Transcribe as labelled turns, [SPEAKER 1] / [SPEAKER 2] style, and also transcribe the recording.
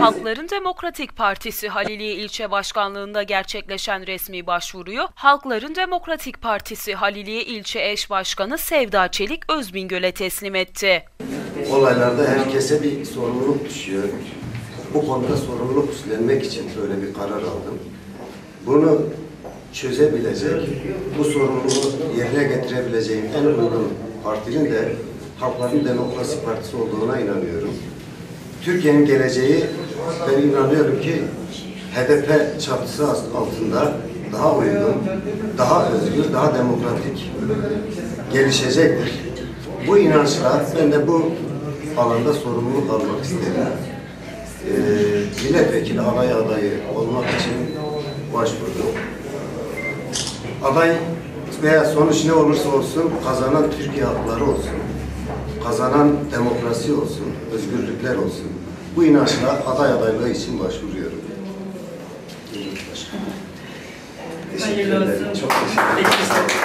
[SPEAKER 1] Halkların Demokratik Partisi Haliliye İlçe Başkanlığı'nda gerçekleşen resmi başvuruyu Halkların Demokratik Partisi Haliliye İlçe Eş Başkanı Sevda Çelik Özbingöl'e teslim etti.
[SPEAKER 2] olaylarda herkese bir sorumluluk düşüyor. Bu konuda sorumluluk üstlenmek için böyle bir karar aldım. Bunu çözebilecek, bu sorumluluğu yerine getirebileceğim en uygun partinin de Halkların Demokrasi Partisi olduğuna inanıyorum. Türkiye'nin geleceği ben inanıyorum ki HDP çatısı altında daha uygun, daha özgür, daha demokratik gelişecektir. Bu inançla ben de bu alanda sorumluluk almak istedim. Ee, milletvekili aday adayı olmak için başvurdum. Aday veya sonuç ne olursa olsun kazanan Türkiye halkları olsun. Kazanan demokrasi olsun, özgürlükler olsun. Bu inançla aday adaylığı için başvuruyorum. Teşekkür ederim. Çok teşekkür ederim.